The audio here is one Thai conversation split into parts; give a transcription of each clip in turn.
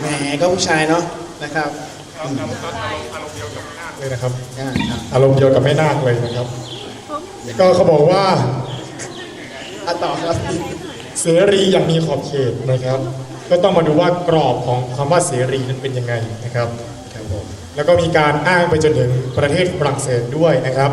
แหมก็ผู้ชายเนาะนะครับเลยนะครับอ่าครับอารมณ์เดียวกับแม่นาคเลยนะครับ ก็เขาบอกว่าอะต่อครับ เสรีอย่างมีขอบเขตนะครับ ก็ต้องมาดูว่ากรอบของคำว่าเสรีนั้นเป็นยังไงนะครับครับผมแล้วก็มีการอ้างไปจนถึงประเทศฝรั่งเศสด้วยนะครับ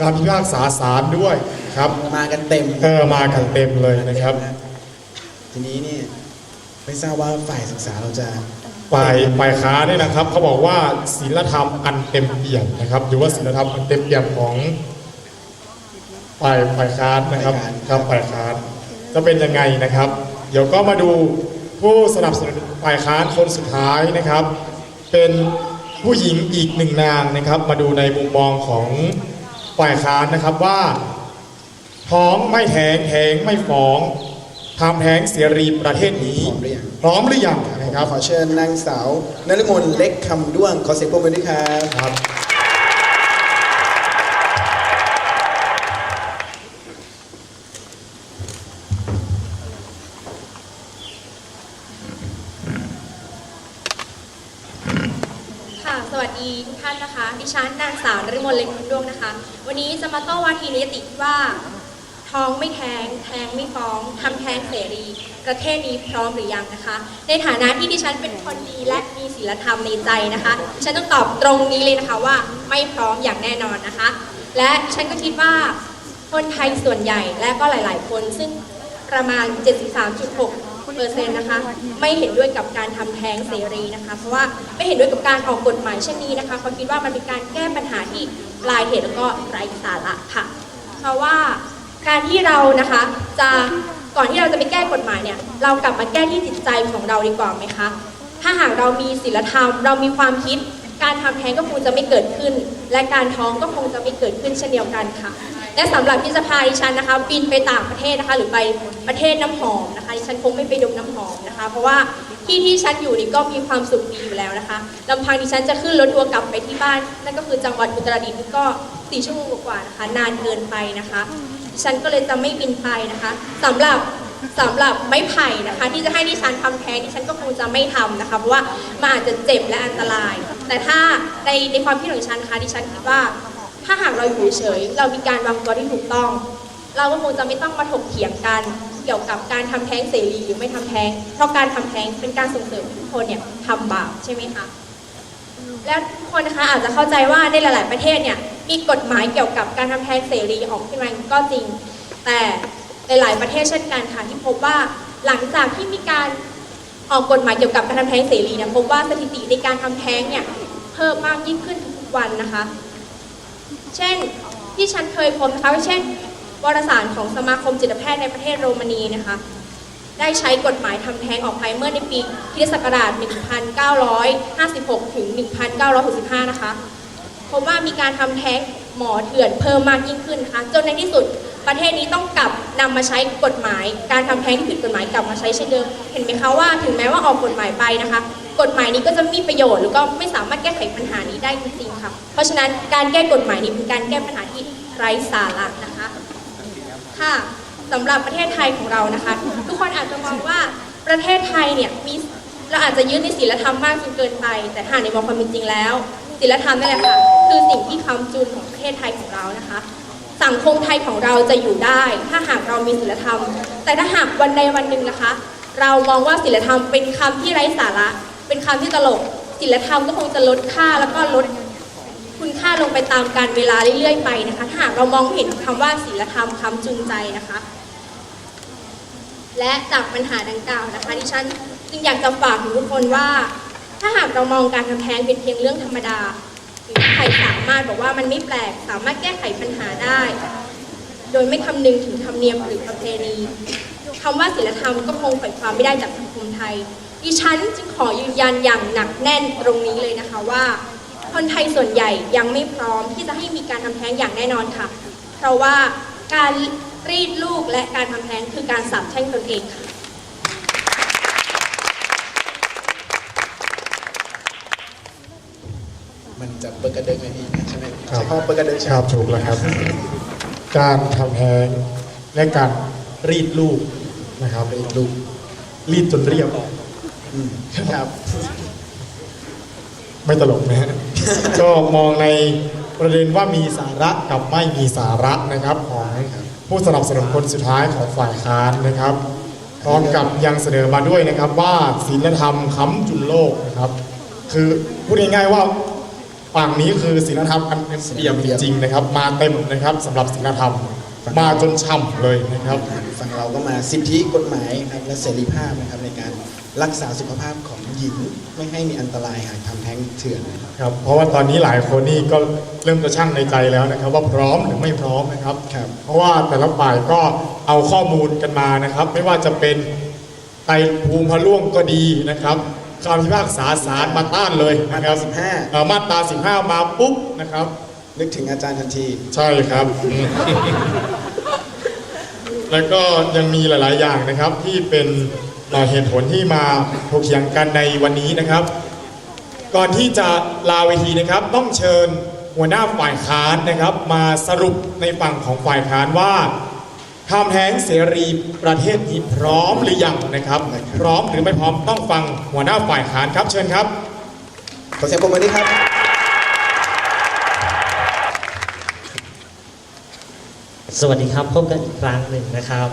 การพิพากษาศาลด้วยครับมากันเต็ม เออมากันเต็มเลยนะครับ ทีนี้นี่ ไม่ทราบว่าฝ่ายศึกษาเราจะฝ่ายฝ่ายค้านเนี่ยนะครับเขาบอกว่าศีลธรรมอันเต็มเปี่ยมนะครับ หรือว่าศีลธรรมอันเต็มเปี่ยมของฝ่ายฝ่ายค้านนะครับครับฝ่ายค้านจะเป็นยังไงนะครับ เดี๋ยวก็มาดูผู้สนับสนุนฝ่ายค้านคนสุดท้ายนะครับ เป็นผู้หญิงอีกหนึ่งนางนะครับ มาดูในมุมมองของฝ่ายค้านนะครับว่าท้องไม่แท้งแท้งไม่ฟ้อง ทำแท้งเสรีประเทศนี้พร้อมหรือยังนะครับ ขอเชิญนางสาวนฤมลเล็กคำด้วง ขอเสียงปรบมือด้วยครับ ครับ ค่ะ สวัสดีทุกท่านนะคะ ดิฉันนางสาวนฤมลเล็กคุณดวงนะคะ วันนี้จะมาโต้วาทีในยติที่ว่า ท้องไม่แทงแทงไม่ฟ้องทำแท้งเสรี ประเทศนี้พร้อมหรือยังนะคะ ในฐานะที่ดิฉันเป็นคนดีและมีศีลธรรมในใจนะคะดิฉันต้องตอบตรงนี้เลยนะคะว่าไม่พร้อมอย่างแน่นอนนะคะ และดิฉันก็คิดว่าคนไทยส่วนใหญ่และก็หลาย ๆ คนซึ่งประมาณ 73.6เปอร์เซ็นต์นะคะไม่เห็นด้วยกับการทำแท้งเสรีนะคะ เพราะว่าไม่เห็นด้วยกับการออกกฎหมายเช่นนี้นะคะเขาคิดว่ามันเป็นการแก้ปัญหาที่ปลายเหตุแล้วก็ไร้สาระค่ะ เพราะว่า การที่เรานะคะจะก่อนที่เราจะไปแก้กฎหมายเนี่ยเรากลับมาแก้ที่จิตใจของเราดีกว่าไหมคะถ้าหากเรามีศีลธรรม เรามีความคิด การทำแท้งก็คงจะไม่เกิดขึ้น และการท้องก็คงจะไม่เกิดขึ้นเช่นเดียวกันค่ะ และสำหรับที่จะพาดิฉันนะคะบินไปต่างประเทศนะคะ หรือไปประเทศน้ำหอมนะคะดิฉันคงไม่ไปดมน้ำหอมนะคะ เพราะว่าที่ที่ฉันอยู่นี่ก็มีความสุขดีอยู่แล้วนะคะลำพังดิฉันจะขึ้นรถทัวร์กลับไปที่บ้านนั่นก็คือจังหวัดอุตรดิตถ์นี่ก็สี่ชั่วโมงกว่านะคะ นานเกินไปนะคะ ฉันก็เลยจะไม่บินไปนะคะสำหรับสำหรับไม้ไผ่นะคะ ที่จะให้ดิฉันทำแท้งดิฉันก็คงจะไม่ทำนะคะเพราะว่ามันอาจจะเจ็บและอันตราย แต่ถ้าในในความคิดของฉันนะคะดิฉันคิดว่าถ้าหากเราอยู่เฉยๆเรามีการวางตัวที่ถูกต้อง เราก็คงจะไม่ต้องมาถกเถียงกัน เกี่ยวกับการทำแท้งเสรีหรือไม่ทำแท้ง เพราะการทำแท้งเป็นการส่งเสริมให้ทุกคนเนี่ยทำบาปใช่ไหมคะ แล้วทุกคนนะคะอาจจะเข้าใจว่าในหลาย ๆ ประเทศเนี่ย มีกฎหมายเกี่ยวกับการทำแท้งเสรีออกขึ้นมาก็จริง แต่หลาย ๆ ประเทศเช่นกันค่ะที่พบว่าหลังจากที่มีการออกกฎหมายเกี่ยวกับการทำแท้งเสรีเนี่ยพบว่าสถิติในการทำแท้งเนี่ยเพิ่มมากยิ่งขึ้นทุกวันนะคะ เช่นที่ฉันเคยพบนะคะเช่น วารสารของสมาคมจิตแพทย์ในประเทศโรมาเนียนะคะ ได้ใช้กฎหมายทำแท้งออกไปเมื่อในปีคศักราช 1956 ถึง 1965 นะคะ พบว่ามีการทำแท้งหมอเถื่อนเพิ่มมากยิ่งขึ้นนะคะจนในที่สุดประเทศนี้ต้องกลับนำมาใช้กฎหมาย การทำแท้งที่ผิดกฎหมายกลับมาใช้เช่นเดิม เห็นไหมคะว่าถึงแม้ว่าออกกฎหมายไปนะคะ กฎหมายนี้ก็จะไม่มีประโยชน์หรือก็ไม่สามารถแก้ไขปัญหานี้ได้จริงๆค่ะ เพราะฉะนั้นการแก้กฎหมายนี้เป็นการแก้ปัญหาที่ไร้สาระนะคะค่ะสำหรับประเทศไทยของเรานะคะ ทุกคนอาจจะมองว่าประเทศไทยเนี่ยมีเราอาจจะยึดในศีลธรรมมากจนเกินไป แต่ถ้าในมองความเป็นจริงแล้วศีลธรรมนั่นแหละค่ะ คือสิ่งที่ค้ำจุนของประเทศไทยของเรานะคะ สังคมไทยของเราจะอยู่ได้ ถ้าหากเรามีศีลธรรม แต่ถ้าหากวันใดวันหนึ่งนะคะ เรามองว่าศีลธรรมเป็นคำที่ไร้สาระ เป็นคำที่ตลกศีลธรรมก็คงจะลดค่าแล้วก็ลดคุณค่าลงไปตามการเวลาเรื่อยๆไปนะคะถ้าหากเรามองเห็นคำว่าศีลธรรมคำจูงใจนะคะ และจากปัญหาดังกล่าวนะคะดิฉันจึงอยากจะฝากถึงทุกคนว่า ถ้าหากเรามองการทำแท้งเป็นเพียงเรื่องธรรมดา ใครสามารถบอกว่ามันไม่แปลก สามารถแก้ไขปัญหาได้ โดยไม่คำนึงถึงธรรมเนียมหรือประเพณีคำว่าศีลธรรมก็คงปล่อยความไม่ได้จากสังคมไทย ดิฉันจึงขอยืนยันอย่างหนักแน่นตรงนี้เลยนะคะว่า คนไทยส่วนใหญ่ยังไม่พร้อมที่จะให้มีการทำแท้งอย่างแน่นอนค่ะ เพราะว่าการรีดลูกและการทำแท้งคือการสาปแช่งตนเองค่ะ มันจะเปิดกระเดิงไหมพี่ใช่ไหมครับ ใช่ข้อเปิดกระเดิงใช่คไหมรับถูกแล้วครับ การทำแท้งและการรีดลูกนะครับรีดลูกรีดจนเรียบ อืมครับ ไม่ตลกนะฮะ ก็มองในประเด็นว่ามีสาระกับไม่มีสาระนะครับของผู้สนับสนุนคนสุดท้ายของฝ่ายค้านนะครับ พร้อมกับยังเสนอมาด้วยนะครับว่าศีลธรรมค้ำจุนโลกนะครับ คือพูดง่ายๆว่า ฝั่งนี้คือศีลธรรมอันเป็นเปี่ยมจริงๆนะครับ มาเต็มนะครับสำหรับศีลธรรม มาจนช่ำเลยนะครับ ฝั่งเราก็มาสิทธิกฎหมายครับและเสรีภาพนะครับในการรักษาสุขภาพของหญิงไม่ให้มีอันตรายหากทำแท้งเถื่อนนะครับ ครับเพราะว่าตอนนี้หลายคนนี่ก็เริ่มจะช่างในใจแล้วนะครับ ว่าพร้อมหรือไม่พร้อมนะครับ ครับ เพราะว่าแต่ละฝ่ายก็เอาข้อมูลกันมานะครับ ไม่ว่าจะเป็นไตรภูมิพระล่วงก็ดีนะครับ คำพิพากษาศาลมาต้านเลยนะครับมาตรา15 เอ่อมาตรา15 มาปุ๊บนะครับ นึกถึงอาจารย์ทันที ใช่ครับอืมแล้วก็ยังมีหลาย ๆ อย่างนะครับที่เป็นเอ่อเหตุผลที่มาถกเถียงกันในวันนี้นะครับ ก่อนที่จะลาเวทีนะครับ ต้องเชิญหัวหน้าฝ่ายค้านนะครับ มาสรุปในฝั่งของฝ่ายค้านว่า ทำแท้งเสรีประเทศนี้พร้อมหรือยังนะครับ พร้อมหรือไม่พร้อมต้องฟังหัวหน้าฝ่ายค้านครับเชิญครับ ขอเสียงปรบมือด้วยครับ สวัสดีครับพบกันอีกครั้งหนึ่งนะครับ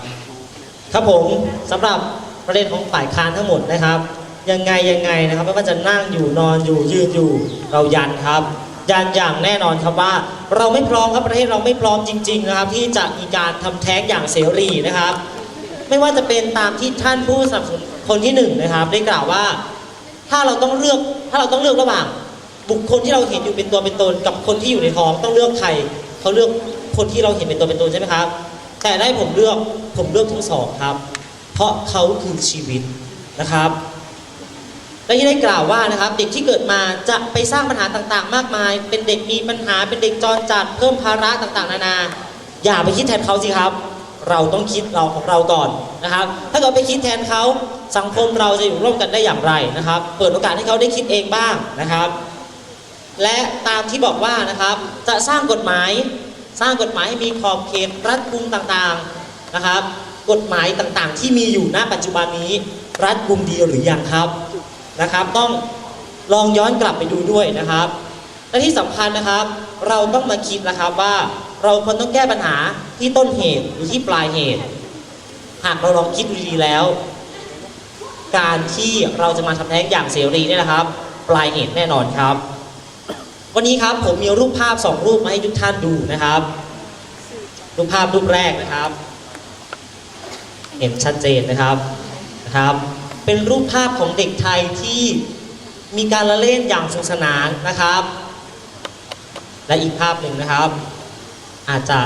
ครับผมสำหรับประเด็นของฝ่ายค้านทั้งหมดนะครับ ยังไงยังไงนะครับไม่ว่าจะนั่งอยู่นอนอยู่ยืนอยู่เรายันครับ ยันอย่างแน่นอนครับว่า เราไม่พร้อมครับประเทศเราไม่พร้อมจริง ๆ นะครับ ที่จะมีการทำแท้งอย่างเสรีนะครับ ไม่ว่าจะเป็นตามที่ท่านผู้สนับสนุนคนที่หนึ่งนะครับ ได้กล่าวว่า ถ้าเราต้องเลือกถ้าเราต้องเลือกระหว่าง บุคคลที่เราเห็นอยู่เป็นตัวเป็นตน กับคนที่อยู่ในท้องต้องเลือกใครเขาเลือกคนที่เราเห็นเป็นตัวเป็นตนใช่ไหมครับ แต่ได้ผมเลือกผมเลือกทั้งสองครับ เพราะเขาคือชีวิตนะครับ และที่ได้กล่าวว่านะครับ เด็กที่เกิดมาจะไปสร้างปัญหาต่างๆ มากมาย เป็นเด็กมีปัญหาเป็นเด็กจรจัดเพิ่มภาระต่างๆ นานา อย่าไปคิดแทนเขาสิครับ เราต้องคิดเราของเราก่อนนะครับ ถ้าเกิดไปคิดแทนเขาสังคมเราจะอยู่ร่วมกันได้อย่างไรนะครับ เปิดโอกาสให้เขาได้คิดเองบ้างนะครับ และตามที่บอกว่านะครับจะสร้างกฎหมายสร้างกฎหมายให้มีขอบเขตรัดกุมต่างๆนะครับ กฎหมายต่างๆ ที่มีอยู่ณปัจจุบันนี้รัดกุมดีหรือยังครับ นะครับ ต้องลองย้อนกลับไปดูด้วยนะครับ และที่สำคัญนะครับ เราต้องมาคิดนะครับว่าเราควรต้องแก้ปัญหาที่ต้นเหตุหรือที่ปลายเหตุ หากเราลองคิดดูดีๆแล้ว การที่เราจะมาทำแท้งอย่างเสรีเนี่ยนะครับ ปลายเหตุแน่นอนครับ วันนี้ครับผมมีรูปภาพสองรูปมาให้ทุกท่านดูนะครับ รูปภาพรูปแรกนะครับ เห็นชัดเจนนะครับนะครับ เป็นรูปภาพของเด็กไทยที่มีการละเล่นอย่างสนุกสนานนะครับ และอีกภาพหนึ่งนะครับ อาจจะ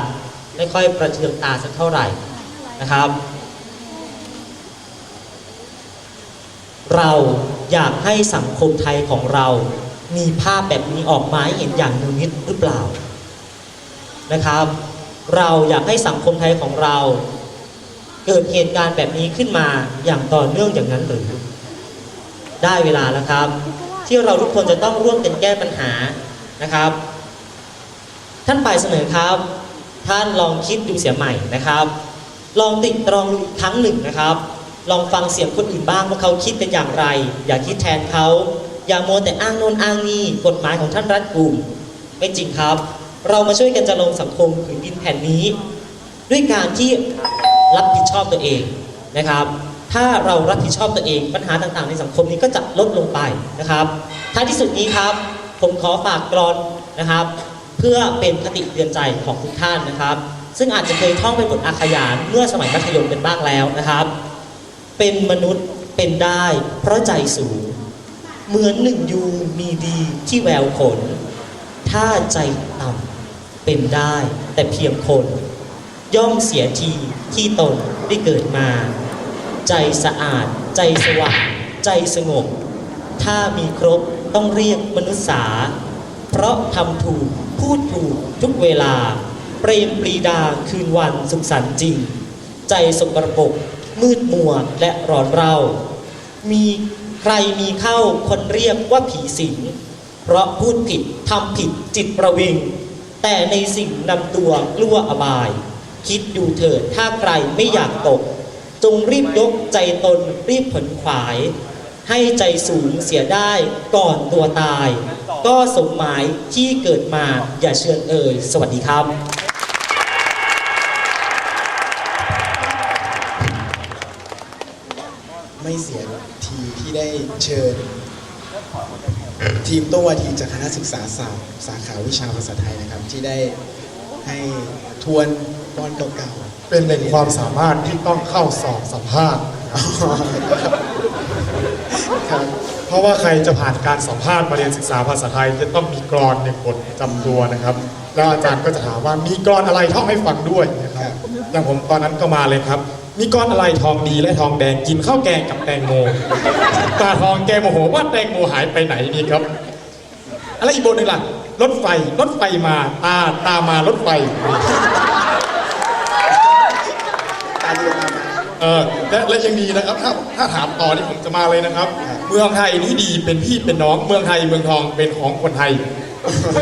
ไม่ค่อยประเทืองตาสักเท่าไหร่นะครับ เราอยากให้สังคมไทยของเรา มีภาพแบบนี้ออกมาให้เห็นอย่างนิดหรือเปล่านะครับ เราอยากให้สังคมไทยของเรา เกิดเหตุการณ์แบบนี้ขึ้นมาอย่างต่อเนื่องอย่างนั้นหรือ ได้เวลาแล้วครับ ที่เราทุกคนจะต้องร่วมกันแก้ปัญหานะครับ ท่านฝ่ายเสนอครับ ท่านลองคิดดูเสียใหม่นะครับ ลองติดตรองดูอีกครั้งหนึ่งนะครับ ลองฟังเสียงคนอื่นบ้างว่าเขาคิดเป็นอย่างไร อย่าคิดแทนเขาอย่ามัวแต่อ้างโน้นอ้างนี่กฎหมายของท่านรัฐกลุ่มไม่จริงครับ เรามาช่วยกันจะลงสังคมผืนดินแผ่นนี้ ด้วยการที่ รับผิดชอบตัวเองนะครับ ถ้าเรารับผิดชอบตัวเอง ปัญหาต่างๆ ในสังคมนี้ก็จะลดลงไปนะครับ ท้ายที่สุดนี้ครับ ผมขอฝากกรอนนะครับ เพื่อเป็นคติเตือนใจของทุกท่านนะครับ ซึ่งอาจจะเคยท่องเป็นบทอาขยานเมื่อสมัยมัธยมเป็นบ้างแล้วนะครับ เป็นมนุษย์เป็นได้เพราะใจสูง เหมือนหนึ่งยูมีดีที่แววขน ถ้าใจต่ำเป็นได้แต่เพียงคน ย่อมเสียทีที่ตนได้เกิดมา ใจสะอาด ใจสว่างใจสงบ ถ้ามีครบต้องเรียกมนุษย์สา เพราะทำถูกพูดถูกทุกเวลา เปรมปรีดาคืนวันสุขสันต์จริง ใจสกปรกมืดมัวและร้อนเร่า มีใครมีเข้าคนเรียกว่าผีสิง เพราะพูดผิดทำผิดจิตประวิง แต่ในสิ่งนำตัวกลัวอบาย คิดดูเถิดถ้าใครไม่อยากตก จงรีบยกใจตนรีบผลขวาย ให้ใจสูงเสียได้ก่อนตัวตาย ก็สมหมายที่เกิดมาอย่าเชิญเอ่ยสวัสดีครับ ไม่เสียทีที่ได้เชิญ ทีมต้วาทีจากคณะศึกษาศาสตร์สาขาวิชาภาษาไทยนะครับ ที่ได้ให้ วนตอนเก่าๆ เป็นหนึ่งความสามารถที่ต้องเข้าสอบสัมภาษณ์อ๋อครับเพราะว่าใครจะผ่านการสัมภาษณ์มาเรียนศึกษาภาษาไทย จะต้องมีกรอนหนึ่งบทประจำตัวนะครับ แล้วอาจารย์ก็จะถามว่ามีกรอนอะไรท่องให้ฟังด้วยนะครับอย่างผมตอนนั้นก็มาเลยครับ มีกรอนอะไรทองดีและทองแดงกินข้าวแกงกับแตงโมตาทองแกโมโหว่าแตงโมหายไปไหนนี่ครับ อะไรอีกบทหนึ่งล่ะ รถไฟ รถไฟมา ตา ตามารถไฟ ตาเรียนมาเออและและยังดีนะครับ ถ้าถ้าถามต่อนี่ผมจะมาเลยนะครับ เมืองไทยนี้ดีเป็นพี่เป็นน้อง เมืองไทยเมืองทองเป็นของคนไทย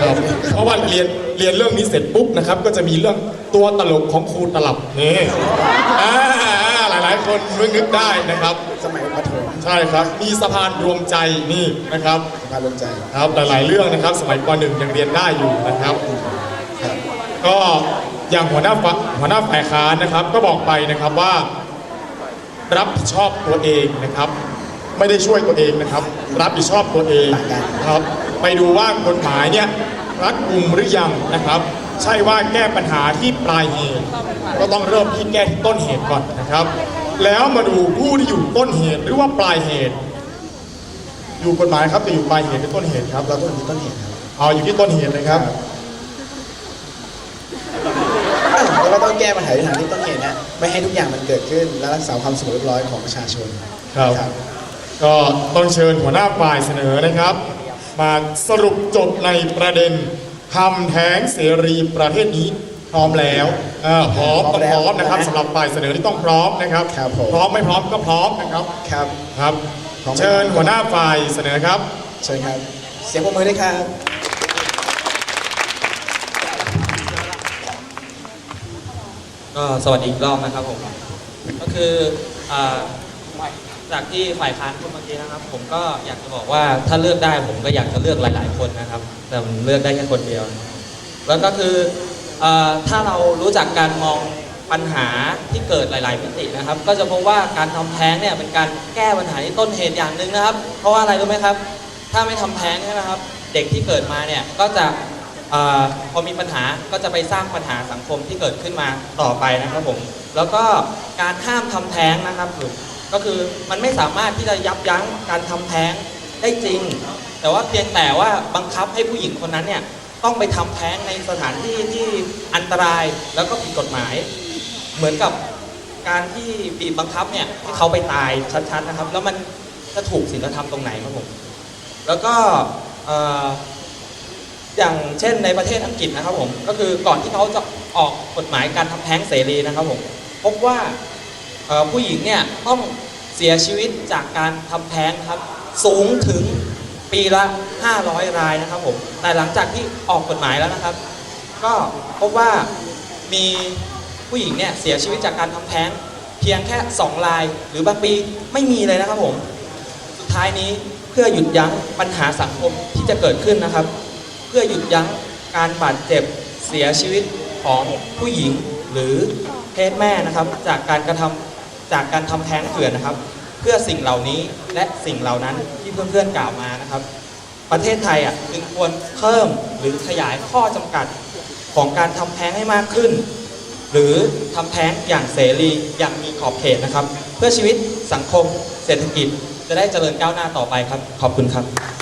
ครับเพราะว่าเรียนเรียนเรื่องนี้เสร็จปุ๊บนะครับ ก็จะมีเรื่องตัวตลกของครูตลับนี่อ่าหลายหลายๆคนนึกนึกได้นะครับ สมัยประถม ใช่ครับ มีสะพานรวมใจนี่นะครับสภาลงใจครับหลายๆเรื่องนะครับ สมัยป .1 ยังเรียนได้อยู่นะครับ ครับก็อย่างหัวหน้าฝ่ายหัวหน้าฝ่ายค้านนะครับ ก็บอกไปนะครับว่า รับผิดชอบตัวเองนะครับ ไม่ได้ช่วยตัวเองนะครับ รับผิดชอบตัวเองครับ ไปดูว่ากฎหมายเนี่ยรัดกุมหรือยังนะครับ ใช่ว่าแก้ปัญหาที่ปลายเหตุก็ต้องเริ่มที่แก้ที่ต้นเหตุก่อนนะครับ แล้วมาดูผู้ที่อยู่ต้นเหตุหรือว่าปลายเหตุ อยู่กฎหมายครับจะอยู่ปลายเหตุหรือต้นเหตุครับเราต้องมีต้นเหตุครับเอาอยู่ที่ต้นเหตุเลยครับแล้วก็ต้องแก้ปัญหาในทางที่ต้นเหตุนะไม่ให้ทุกอย่างมันเกิดขึ้น และรักษาความสงบเรียบร้อยของประชาชนครับ ก็ต้องเชิญหัวหน้าฝ่ายเสนอนะครับ มาสรุปจบในประเด็นทำแท้งเสรีประเทศนี้พ ร้อมแล้วเออพร้อมต้องพร้อมนะครับสำหรับฝ่ายเสนอที่ต้องพร้อมนะครับ ครับผม พร้อมไม่พร้อมก็พร้อมนะครับครับครับ พร้อมเชิญหัวหน้าฝ่ายเสนอครับ เชิญครับ เสียงปรบมือด้วยครับ ก็สวัสดีอีกรอบนะครับผมก็คืออ่าจากที่ฝ่ายค้านพูดเมื่อกี้นะครับ ผมก็อยากจะบอกว่าถ้าเลือกได้ผมก็อยากจะเลือกหลาย ๆ คนนะครับ แต่ผมเลือกได้แค่คนเดียว แล้วก็คืออา ถ้าเรารู้จักการมองปัญหาที่เกิดหลาย ๆ มิตินะครับ ก็จะพบว่าการทำแท้งเนี่ยเป็นการแก้ปัญหาที่ต้นเหตุอย่างหนึ่งนะครับ เพราะว่าอะไรรู้ไหมครับ ถ้าไม่ทำแท้งใช่ไหมครับ เด็กที่เกิดมาเนี่ยก็จะอพอมีปัญหาก็จะไปสร้างปัญหาสังคมที่เกิดขึ้นมาต่อไปนะครับผม แล้วก็การห้ามทำแท้งนะครับก็คือมันไม่สามารถที่จะยับยั้งการทำแท้งได้จริง แต่ว่าเพียงแต่ว่าบังคับให้ผู้หญิงคนนั้นเนี่ย ต้องไปทำแท้งในสถานที่ที่อันตรายแล้วก็ผิดกฎหมาย เหมือนกับการที่บีบบังคับเนี่ยให้เขาไปตายชัดๆนะครับ แล้วมันจะถูกศีลธรรมตรงไหนครับผมแล้วก็เอ่อย่างเช่นในประเทศอังกฤษนะครับผมก็คือก่อนที่เขาจะออกกฎหมายการทำแท้งเสรีนะครับผมพบว่าผู้หญิงเนี่ยต้องเสียชีวิตจากการทำแท้งครับสูงถึง ปีละ 500 รายนะครับผม แต่หลังจากที่ออกกฎหมายแล้วนะครับ ก็พบว่ามีผู้หญิงเนี่ยเสียชีวิตจากการทำแท้งเพียงแค่ 2 ราย หรือบางปีไม่มีเลยนะครับผม สุดท้ายนี้เพื่อหยุดยั้งปัญหาสังคมที่จะเกิดขึ้นนะครับ เพื่อหยุดยั้งการบาดเจ็บเสียชีวิตของผู้หญิงหรือเพศแม่นะครับ จากการกระทำจากการทำแท้งเถื่อนนะครับ พื่อสิ่งเหล่านี้และสิ่งเหล่านั้นที่เพื่อนๆกล่าวมานะครับ ประเทศไทยอะจึงควรเพิ่มหรือขยายข้อจำกัดของการทำแท้งให้มากขึ้น หรือทำแท้งอย่างเสรีอย่างมีขอบเขตนะครับ เพื่อชีวิตสังคมเศรษฐกิจจะได้เจริญก้าวหน้าต่อไปครับ ขอบคุณครับ